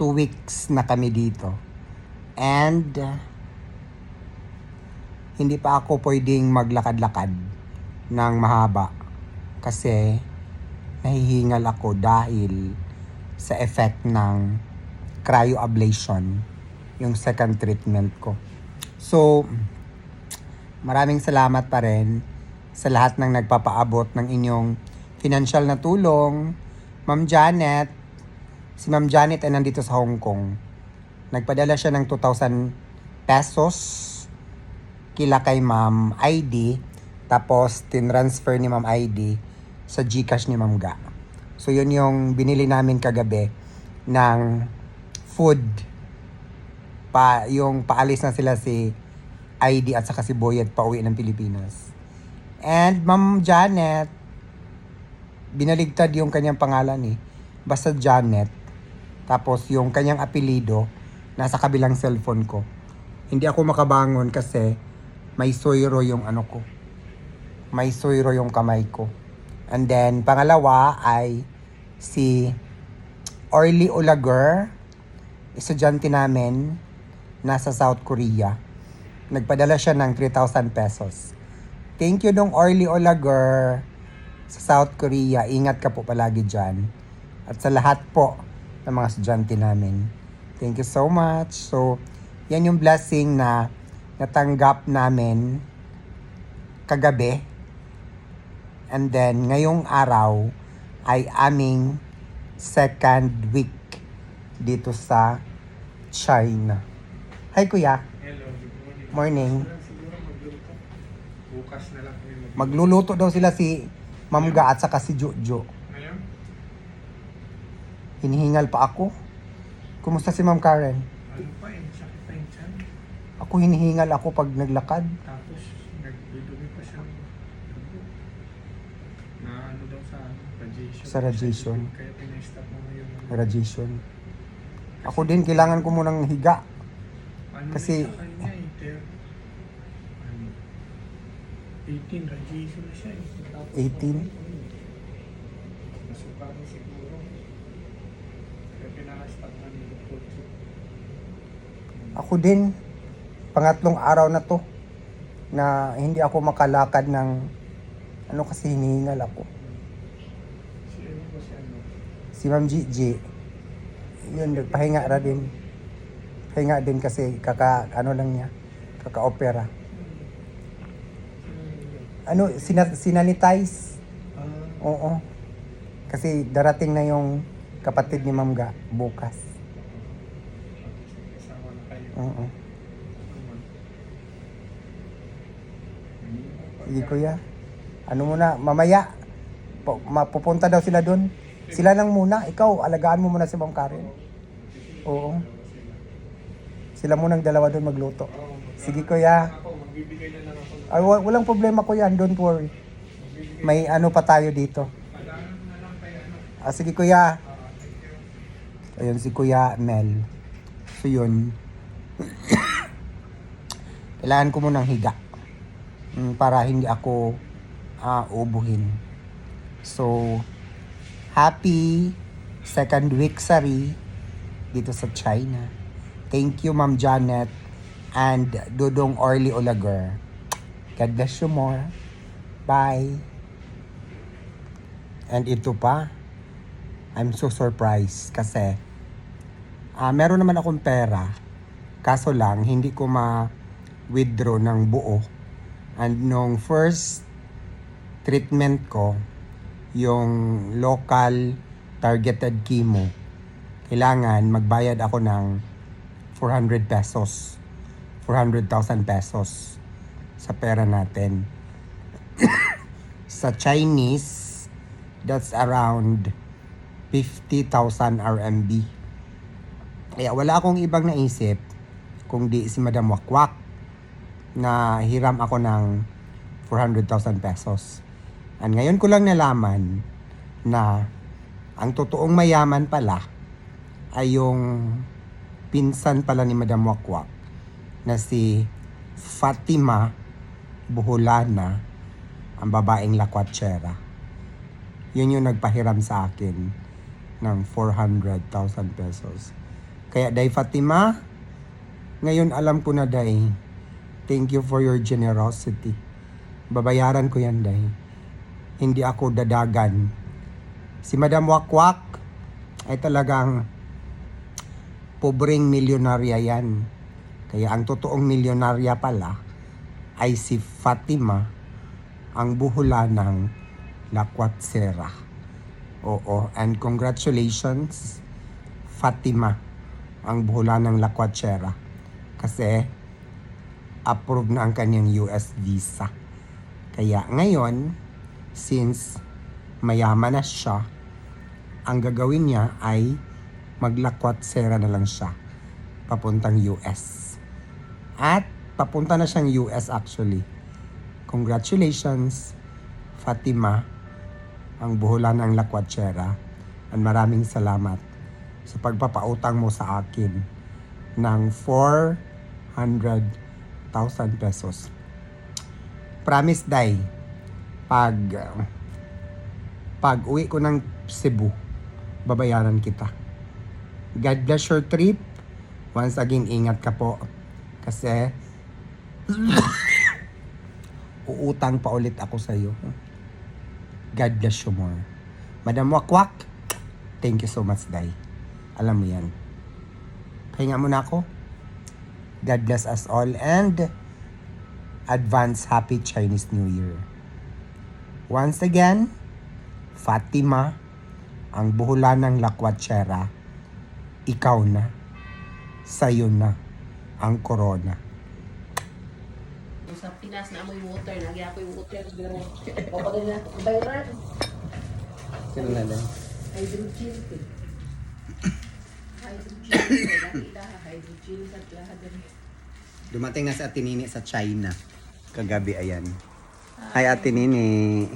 two weeks na kami dito. And hindi pa ako pwedeng maglakad-lakad ng mahaba kasi nahihingal ako dahil sa effect ng cryoablation, yung second treatment ko. So, maraming salamat pa rin sa lahat ng nagpapaabot ng inyong financial na tulong. Ma'am Janet, si Ma'am Janet ay nandito sa Hong Kong. Nagpadala siya ng 2,000 pesos kila kay Ma'am ID tapos tinransfer ni Ma'am ID sa GCash ni Ma'am Ga. So yun yung binili namin kagabi ng food pa yung paalis na sila si ID at saka si Boyet pa uwi ng Pilipinas. And Ma'am Janet, binaligtad yung kanyang pangalan eh. Basta Janet. Tapos yung kanyang apelido, nasa kabilang cellphone ko. Hindi ako makabangon kasi may soyro yung ano ko. May soyro yung kamay ko. And then, pangalawa ay si Orly Olager, estudyante namin, nasa South Korea. Nagpadala siya ng 3,000 pesos. Thank you dong Orly Olager sa South Korea. Ingat ka po palagi dyan. At sa lahat po ng mga estudyante namin. Thank you so much. So, yan yung blessing na natanggap namin kagabi. And then, ngayong araw ay aming second week dito sa China. Hi, Kuya. Hello, morning. Bukas na lang Magluluto daw sila si Ma'am Ga at saka si Jojo. Hinihingal pa ako. Kumusta si Ma'am Karen? Ano pa eh, sakit pa yung tiyan. Ako hinihingal ako pag naglakad. Tapos, nagdudumi pa siya. Na ano daw sa ano, radiation. Sa radiation. Kaya pinestop mo ngayon. Radiation. Ako din, kailangan ko munang higa. Ano kasi- sa kanya eh, ter- ano, 18 radiation na siya eh. Tapos, 18? Nasuka na siguro. Pinaka-stop na ni Dr. Ako din, pangatlong araw na to na hindi ako makalakad ng ano kasi hinihingal ako. Si ano ba si ano? Si Ma'am Gigi, yun, nagpahinga ra din. Pahinga din kasi kaka, ano lang niya, kaka-opera. Ano, sina, sinanitize? Ah, Oo. Kasi darating na yung kapatid ni Ma'am Ga bukas. Oo. Sige kuya. Ano muna, mamaya. pu- Mapupunta daw sila doon. Sila lang muna. Ikaw, alagaan mo muna si Ma'am Karen. Oo. Sila munang dalawa doon magluto. Sige kuya. Ay, wa- walang problema kuya, don't worry. May ano pa tayo dito. Ah, sige kuya. Ayun si Kuya Mel. So yun. Kailangan ko munang higa. Mm, para hindi ako ah, ubuhin. So, happy second week sari dito sa China. Thank you Ma'am Janet and Dudong Orly Olager. God bless you more. Bye. And ito pa, I'm so surprised kasi ah meron naman akong pera. Kaso lang, hindi ko ma-withdraw ng buo. And nung first treatment ko, yung local targeted chemo, kailangan magbayad ako ng 400 pesos. 400,000 pesos sa pera natin. sa Chinese, that's around 50,000 RMB. Kaya wala akong ibang naisip kung di si Madam Wakwak na hiram ako ng 400,000 pesos. And ngayon ko lang nalaman na ang totoong mayaman pala ay yung pinsan pala ni Madam Wakwak na si Fatima Buholana, ang babaeng lakwatsera. Yun yung nagpahiram sa akin ng 400,000 pesos. Kaya Day Fatima, ngayon alam ko na Day, thank you for your generosity. Babayaran ko yan Day. Hindi ako dadagan. Si Madam Wakwak ay talagang pobreng milyonarya yan. Kaya ang totoong milyonarya pala ay si Fatima, ang buhula ng Lakwatsera. Oo, and congratulations, Fatima, ang buhula ng Lakwatsera. Kasi approved na ang kanyang US visa. Kaya ngayon, since mayaman na siya, ang gagawin niya ay maglakwat-sera na lang siya papuntang US. At papunta na siyang US actually. Congratulations, Fatima, ang buhulan ng lakwatsera. At maraming salamat sa pagpapautang mo sa akin ng 400,000 pesos. Promise, Day, pag pag uwi ko ng Cebu, babayaran kita. God bless your trip. Once again, ingat ka po. Kasi, uutang pa ulit ako sa iyo. God bless you more. Madam Wakwak, thank you so much, Day. Alam mo yan. Pahinga muna ako. God bless us all and advance happy Chinese New Year. Once again, Fatima, ang buhulan ng lakwatsera, ikaw na, sa'yo na, ang corona. Sa Pinas na amoy water, nagya ko yung water. Papadala na, viral. Sino na lang? Hydrogen. eh. Dumating na si Ate Nini sa China. Kagabi, ayan. Hi, Ate Nini.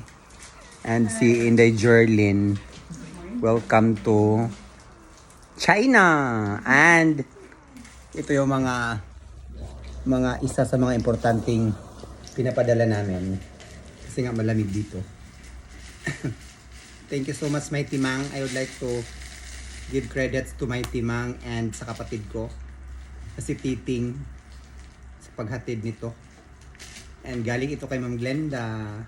And si Inday Jerlin. Welcome to China. And ito yung mga mga isa sa mga importanteng pinapadala namin. Kasi nga malamig dito. Thank you so much, my timang. I would like to give credits to my timang and sa kapatid ko. Kasi titing sa paghatid nito. And galing ito kay Ma'am Glenda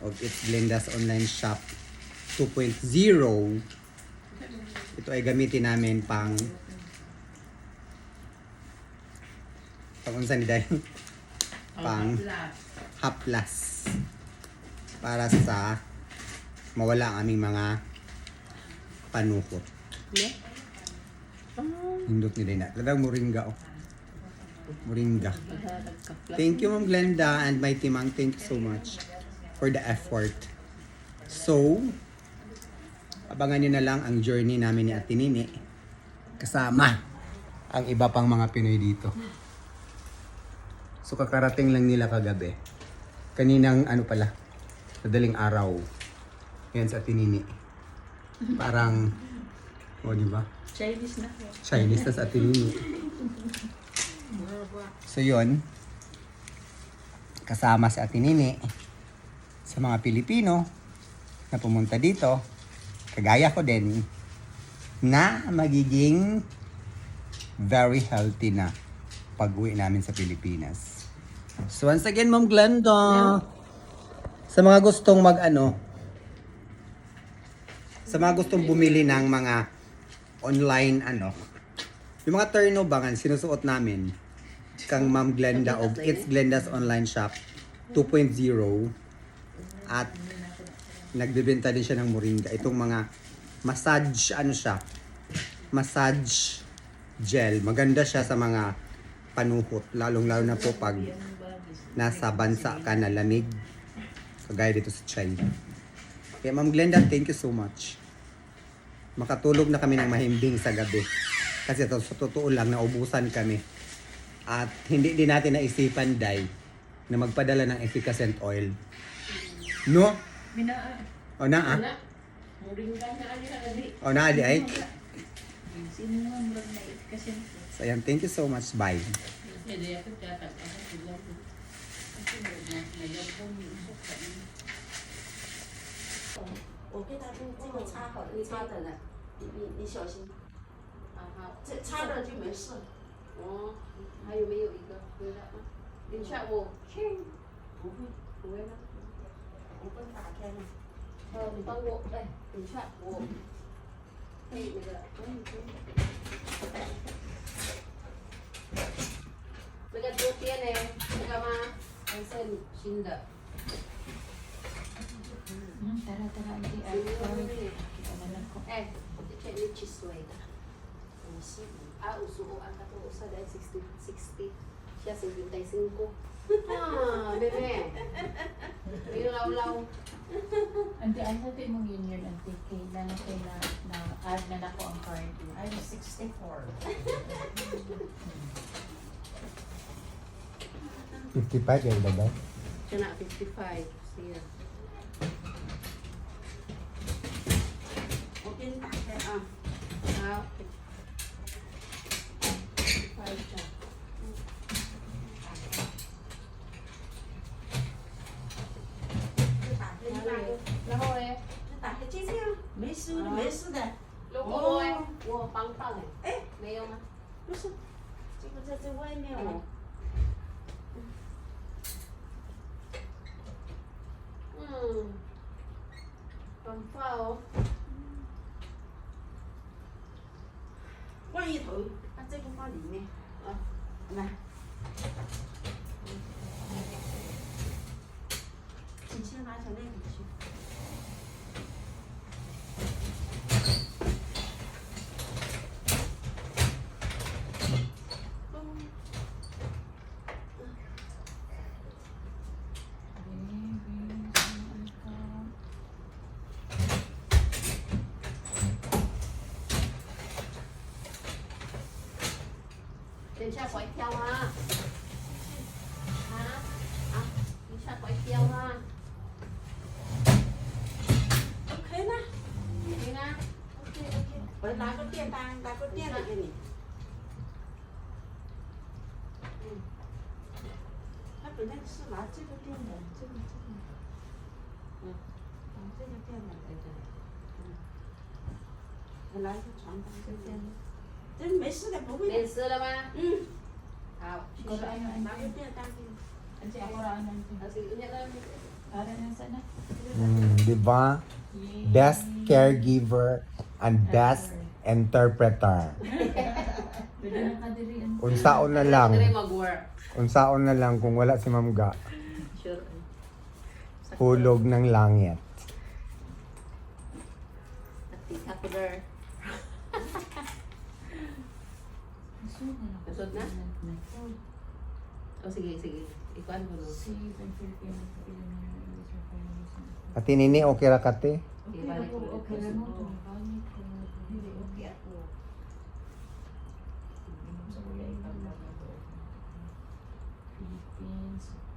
of It's Glenda's Online Shop 2.0. Ito ay gamitin namin pang pang unsa ni Day? pang haplas. Para sa mawala ang aming mga panukot. Ne? Hindot ni Day na. Talagang moringa oh. Moringa. Thank you, Ma'am Glenda and my Timang. Thank you so much for the effort. So, abangan nyo na lang ang journey namin ni Ate Nini kasama ang iba pang mga Pinoy dito. So, kakarating lang nila kagabi. Kaninang ano pala, madaling araw. Yan sa Ate Nini. Parang, o di ba? Chinese na. Chinese na sa Ate Nini. So yun, kasama si Ate Nini sa mga Pilipino na pumunta dito, kagaya ko din, na magiging very healthy na pag-uwi namin sa Pilipinas. So once again, Ma'am Glenda, sa mga gustong mag ano, sa mga gustong bumili ng mga online ano, yung mga turno bangan, sinusuot namin kang Ma'am Glenda of It's Glenda's Online Shop 2.0 at nagbebenta din siya ng moringa. Itong mga massage, ano siya, massage gel. Maganda siya sa mga panuhot, lalong-lalo na po pag nasa bansa ka na lamig, kagaya dito sa China. Kaya Ma'am Glenda, thank you so much. Makatulog na kami ng mahimbing sa gabi. Kasi to, sa totoo lang, naubusan kami. At hindi din natin naisipan, Day, na magpadala ng efficacent oil. No? Minaa. O na, ah? O na, di ay? So, ayan, thank you so much. Bye. Hindi ako tatag. Ako sila. Kasi mayroon po yung usok ka. 我给他这这个插好，你插的了，你你你小心。 啊好，这擦了就没事。哦，还有没有一个回来吗？等一下我不会，不会吗？我不打开了。呃，你帮我，哎，等一下我可以那个，嗯，可以。那个昨天呢，那个吗？还是新的。 Hmm, tara, tara, auntie. Ay, sorry. Ano ko. Eh, check ni Chisway ka. Ah, uso ang kato usa dahil 60, 60. Siya 75. Ah, bebe. May law-law. Auntie, ano sa ito mong yun yun, auntie? Kailan na kayo na, na add na na ko ang card mo? I'm 64. 55 yung ba? Siya na 55. Siya. 给你打开啊然后嘞打开没事没事的我我帮大人哎没有吗不是这个在这外面哦嗯短发哦你下拐掉吗？你下拐掉吗？OK，那 OK，OK，OK。我拿个垫单，拿个垫单给你。嗯，他本来是拿这个垫的，这个这个，嗯，拿这个垫的，对对，嗯，我拿一个床单，就这样。电的，这没事的，不会的。没事了吗？嗯，好，谢 Ikaw 谢。 na ano, 拿个 auntie? 电单给你。 Auntie, ako raan, auntie. Ah, sige, unya lang. Para na sana. Mm, di ba? Yay. Best caregiver and best interpreter. Pwede na ka diri, auntie. Unsaon na lang. Dire mag-work. Unsaon na lang kung wala si Ma'am Ga. Sure. Hulog ng langit. Tika ko there. Nasud na ako. Nasud na? Oh, sige, sige. Ikuan ko no. Save and Philippine Philippine user for Ati nini okay ra kate? Okay, balik ko. Okay lang mo. Tumibalik ko. Hindi, okay ako. Philippines. Okay.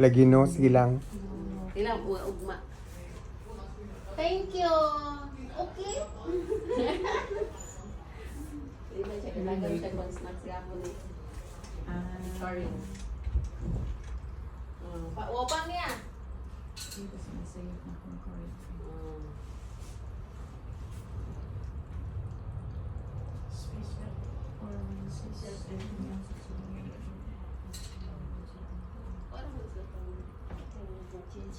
Lagi no, sige lang. Ilang uwa ugma. Thank you. Okay. Di ba siya ilagay siya kung snacks gapon ni Ah, Sorry. Mm. Pa, niya. Dito sinasayot na one, change.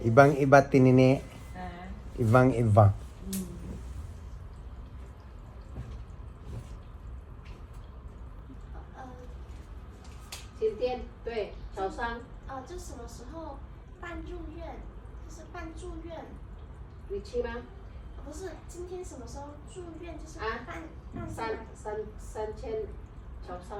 Ibang iba tinini, ibang iba. 朝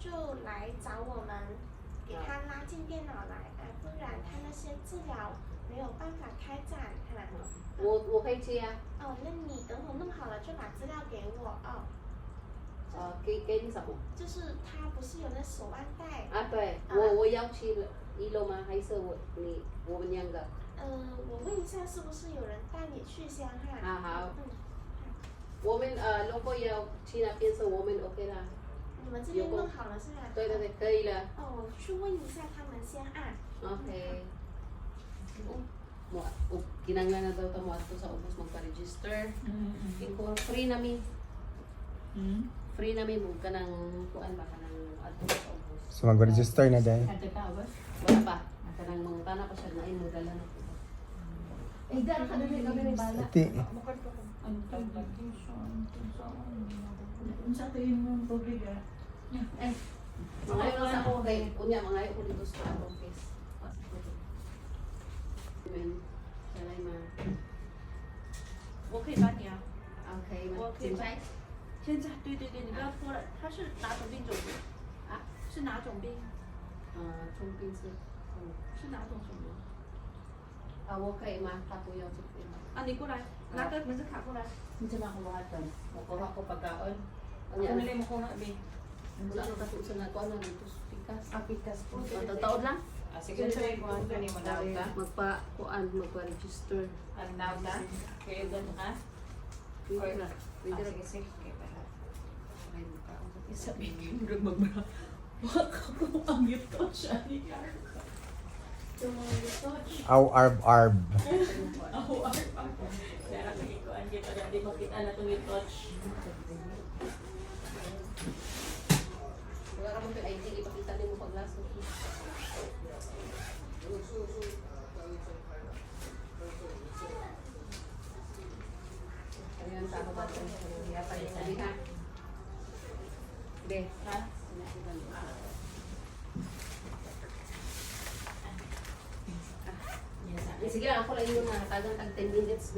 就来找我们，给他拉进电脑来，啊，不然他那些治疗没有办法开展哈。我我可以去啊、哦，那你等会弄好了就把资料给我哦。呃，给给你什么？就是他不是有那手腕带，啊，对，啊我我要去一楼吗？还是我你我们两个？呃，我问一下是不是有人带你去先哈？啊好嗯，我们呃，如果要去那边是我们 OK 啦。你们这边有空弄好了是吧？对对对，可以了。哦，我去问一下他们先啊。 Okay. Mo, o, kinanglan na daw ta mo ato sa ubos magpa-register. Mm, mm. Yung ko free na mi, Mm. free na mi mo kanang kuan ba kanang ato sa ubos. So mag-register na dahil. Ate ka, ba? Wala pa. Kanang mga tana pa siya na imo dala na ko. Eh, dala ka dali ka dali bala. Iti. Ang publication, kung saan. Kung sa tingin mo ang tubig ah. Eh, mga yun sa ako kay unya mga yun ko dito sa office. Amen. Salay ma. 我可以帮你啊。 Okay, ma. 我可以 Sinsay? 现在，对对对，你不要拖了。他是哪种病种？啊，是哪种病？ Ah, chung pinsi. 是哪种什么？ Ah, okay ma, tapo yung sa 啊，你过来，拿个门子卡过来。 Hindi ba ako wakatan? Makuha ko pagkaon. Ano Ano nila mo kung ano Wala ko kasi sa nakuha na dito sa pikas. Apitas po. Matataod lang. Ah, sige, sige, kuhan ka ni Manaw ka. Magpa, kuan, magpa-register. Ang naw ka? Kaya ganun ka? Pwede na. Pwede Ah, na. sige, sige. Magkaon. Sabihin mo rin magbara. Baka kung ang ito siya ni Yung mga touch. Aw arb arb. Kaya nakikikuan kita na di makita na itong yung touch. Wala ka mong ID, ipakita din mo pag last week. Ayan, tama ba ito? Kaya pa rin sabi ha. Hindi. Ha? Eh, sige lang, ako lang yung natagang tag 10 minutes.